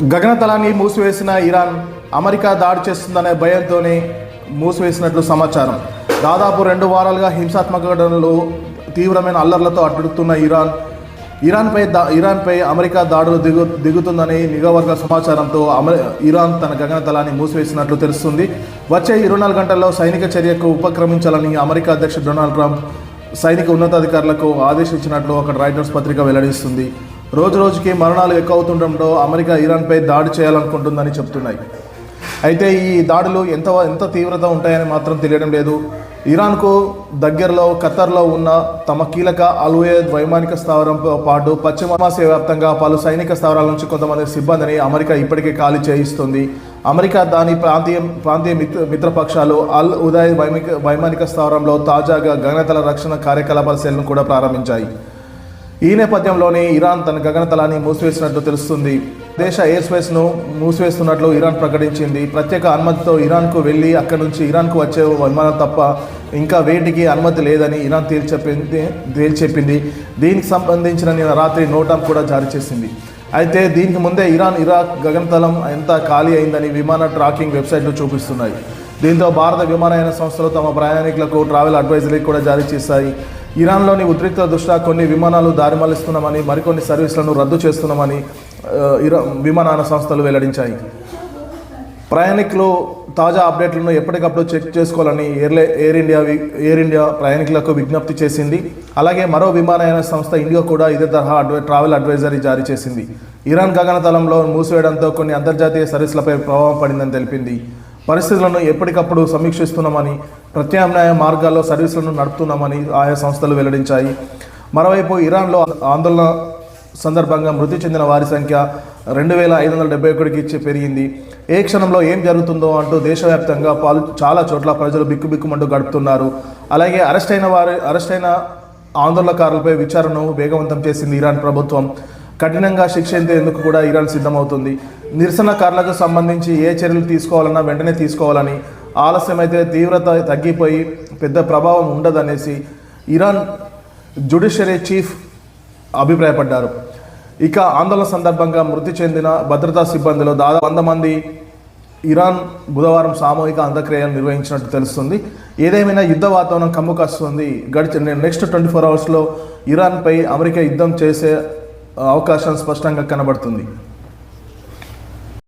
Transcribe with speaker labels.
Speaker 1: గగనతలాన్ని మూసివేసిన Iran America దాడి చేస్తుందనే భయంతోనే మూసివేసినట్లు సమాచారం. దాదాపు రెండు వారాలుగా హింసాత్మక ఘటనలు తీవ్రమైన అల్లర్లతో అడ్డుతున్న ఇరాన్ ఇరాన్పై దా ఇరాన్పై అమెరికా దాడులు దిగు దిగుతుందని నిఘావర్గ సమాచారంతో అమె ఇరాన్ తన గగనతలాన్ని మూసివేసినట్లు తెలుస్తుంది. వచ్చే ఇరవై నాలుగు గంటల్లో సైనిక చర్యకు ఉపక్రమించాలని అమెరికా అధ్యక్షుడు డొనాల్డ్ ట్రంప్ సైనిక ఉన్నతాధికారులకు ఆదేశించినట్లు ఒక రైటర్స్ పత్రిక వెల్లడిస్తుంది. రోజు రోజుకి మరణాలు ఎక్కువ అవుతుండటంతో అమెరికా ఇరాన్పై దాడి చేయాలనుకుంటుందని చెప్తున్నాయి. అయితే ఈ దాడులు ఎంత ఎంత తీవ్రత ఉంటాయని మాత్రం తెలియడం లేదు. ఇరాన్కు దగ్గరలో ఖతర్లో ఉన్న తమ కీలక అల్వేద్ వైమానిక స్థావరంతో పాటు పశ్చిమాసియా వ్యాప్తంగా పలు సైనిక స్థావరాల నుంచి కొంతమంది సిబ్బందిని అమెరికా ఇప్పటికే ఖాళీ చేయిస్తుంది. అమెరికా దాని ప్రాంతీయ ప్రాంతీయ మిత్ర మిత్రపక్షాలు అల్ ఉదయ్ వైమిక వైమానిక స్థావరంలో తాజాగా గగనతల రక్షణ కార్యకలాపాల సెల్ను కూడా ప్రారంభించాయి. ఈ నేపథ్యంలోనే ఇరాన్ తన గగనతలాన్ని మూసివేసినట్లు తెలుస్తుంది. దేశ ఎయిర్ స్పేస్ను మూసివేస్తున్నట్లు ఇరాన్ ప్రకటించింది. ప్రత్యేక అనుమతితో ఇరాన్కు వెళ్ళి అక్కడి నుంచి ఇరాన్కు వచ్చే విమానం తప్ప ఇంకా వేటికి అనుమతి లేదని ఇరాన్ తేల్చెప్పింది తేల్చెప్పింది దీనికి సంబంధించిన నిన్న రాత్రి నోటాం కూడా జారీ చేసింది. అయితే దీనికి ముందే ఇరాన్ ఇరాక్ గగనతలం ఎంత ఖాళీ అయిందని విమాన ట్రాకింగ్ వెబ్సైట్లు చూపిస్తున్నాయి. దీంతో భారత విమానయాన సంస్థలు తమ ప్రయాణికులకు ట్రావెల్ అడ్వైజరీ కూడా జారీ చేశాయి. ఇరాన్లోని ఉద్రిక్త దృష్ట్యా కొన్ని విమానాలు దారి మళ్ళిస్తున్నామని మరికొన్ని సర్వీసులను రద్దు చేస్తున్నామని ఇరా విమానయాన సంస్థలు వెల్లడించాయి. ప్రయాణికులు తాజా అప్డేట్లను ఎప్పటికప్పుడు చెక్ చేసుకోవాలని ఎయిర్లే ఎయిర్ ఇండియా ఎయిర్ ఇండియా ప్రయాణికులకు విజ్ఞప్తి చేసింది. అలాగే మరో విమానయాన సంస్థ ఇండియా కూడా ఇదే తరహా అడ్వై ట్రావెల్ అడ్వైజరీ జారీ చేసింది. ఇరాన్ గగనతలంలో మూసివేయడంతో కొన్ని అంతర్జాతీయ సర్వీసులపై ప్రభావం పడిందని తెలిపింది. పరిస్థితులను ఎప్పటికప్పుడు సమీక్షిస్తున్నామని ప్రత్యామ్నాయ మార్గాల్లో సర్వీసులను నడుపుతున్నామని ఆయా సంస్థలు వెల్లడించాయి. మరోవైపు ఇరాన్లో ఆందోళన సందర్భంగా మృతి చెందిన వారి సంఖ్య రెండు వేల ఐదు వందల డెబ్బై ఒకటికి ఇచ్చి పెరిగింది. ఏ క్షణంలో ఏం జరుగుతుందో అంటూ దేశవ్యాప్తంగా పాలు చాలా చోట్ల ప్రజలు బిక్కుబిక్కుమంటూ గడుపుతున్నారు. అలాగే అరెస్ట్ అయిన వారి అరెస్ట్ అయిన ఆందోళనకారులపై విచారణను వేగవంతం చేసింది ఇరాన్ ప్రభుత్వం. కఠినంగా శిక్షించేందుకు కూడా ఇరాన్ సిద్ధమవుతుంది? నిరసనకారులకు సంబంధించి ఏ చర్యలు తీసుకోవాలన్నా వెంటనే తీసుకోవాలని ఆలస్యమైతే తీవ్రత తగ్గిపోయి పెద్ద ప్రభావం ఉండదనేసి ఇరాన్ జుడిషియరీ చీఫ్ అభిప్రాయపడ్డారు. ఇక ఆందోళన సందర్భంగా మృతి చెందిన భద్రతా సిబ్బందిలో దాదాపు వంద మంది ఇరాన్ బుధవారం సామూహిక అంత్యక్రియలు నిర్వహించినట్టు తెలుస్తుంది. ఏదేమైనా యుద్ధ వాతావరణం కమ్ముకొస్తుంది. గడిచిన నెక్స్ట్ ట్వంటీ ఫోర్ అవర్స్లో ఇరాన్పై అమెరికా యుద్ధం చేసే అవకాశం స్పష్టంగా కనబడుతుంది.